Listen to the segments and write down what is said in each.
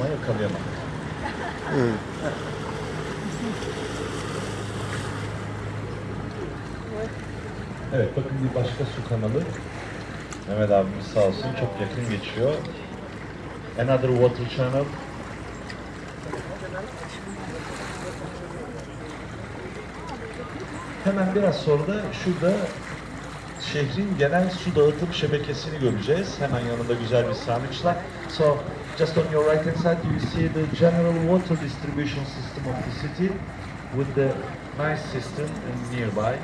ama yakalayamadık. Evet bakın bir başka su kanalı. Mehmet abimiz sağ olsun çok yakın geçiyor. Another water channel. Hemen biraz sonra da şurada şehrin genel su dağıtım şebekesini göreceğiz. Hemen yanında güzel bir sarnıçla. So, just on your right hand side you see the general water distribution system of the city with the nice system nearby.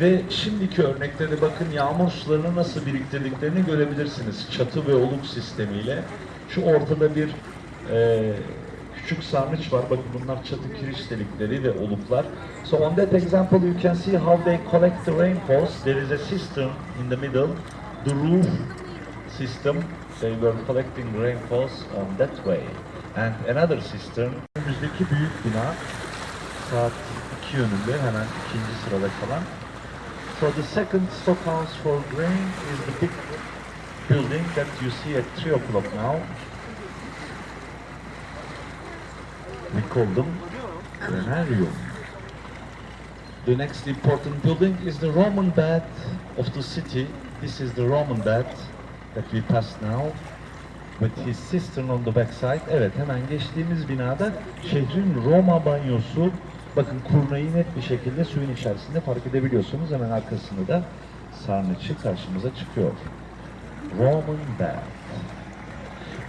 Ve şimdiki örnekte de bakın yağmur sularını nasıl biriktirdiklerini görebilirsiniz. Çatı ve oluk sistemiyle. Şu ortada bir e, küçük sarnıç var. Bakın bunlar çatı kiriş delikleri ve oluklar. So on that example you can see how they collect the rainfalls. There is a system in the middle. The roof system. They were collecting rainfalls on that way. And another system. Önümüzdeki büyük bina saat 2 yönünde hemen ikinci sırada kalan So the second stockhouse for grain is the big building that you see at 3 o'clock now. Them granarium. The next important building is the Roman bath of the city. This is the Roman bath that we pass now with his cistern on the backside. Evet hemen geçtiğimiz binada şehrin Roma banyosu. Bakın kurnayı net bir şekilde suyun içerisinde fark edebiliyorsunuz. Hemen arkasında da sarnıçı karşımıza çıkıyor. Roman bath.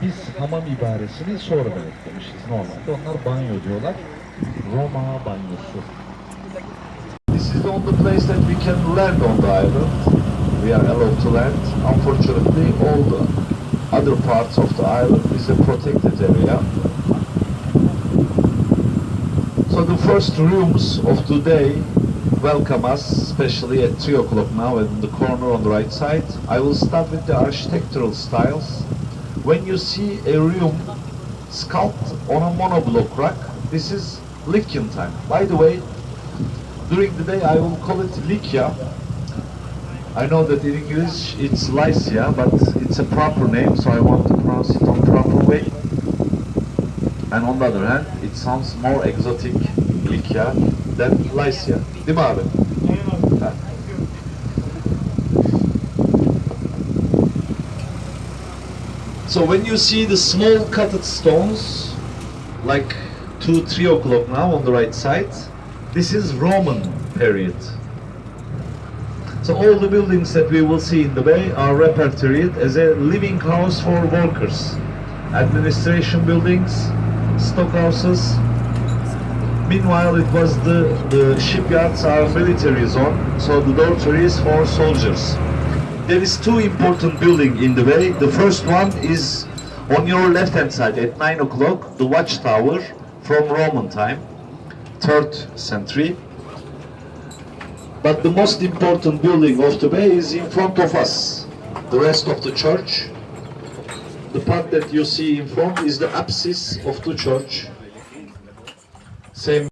Biz hamam ibaresini sonradan eklemişiz normalde. Onlar banyo diyorlar. Roma banyosu. This is the only place that we can land on the island. We are allowed to land. Unfortunately, all the other parts of the island is a protected area. So the first rooms of today welcome us, especially at 3 o'clock now in the corner on the right side. I will start with the architectural styles. When you see a room sculpted on a monoblock rock, this is Lycian time. By the way, during the day I will call it Lycia. I know that in English it's Lycia, but it's a proper name, so I want to pronounce it on proper way. And on the other hand, it sounds more exotic, Lycia, than Lycia. Değil mi abi? So when you see the small cutted stones, like 2, 3 o'clock now on the right side, this is Roman period. So all the buildings that we will see in the bay are repertoried as a living house for workers. Administration buildings, stockhouses. Meanwhile, it was the, the shipyards are military zone, so the dormitories for soldiers. There is two important building in the bay. The first one is on your left hand side at 9 o'clock, the watchtower from Roman time, 3rd century. But the most important building of the bay is in front of us. The rest of the church. The part that you see in front is the apsis of the church. Same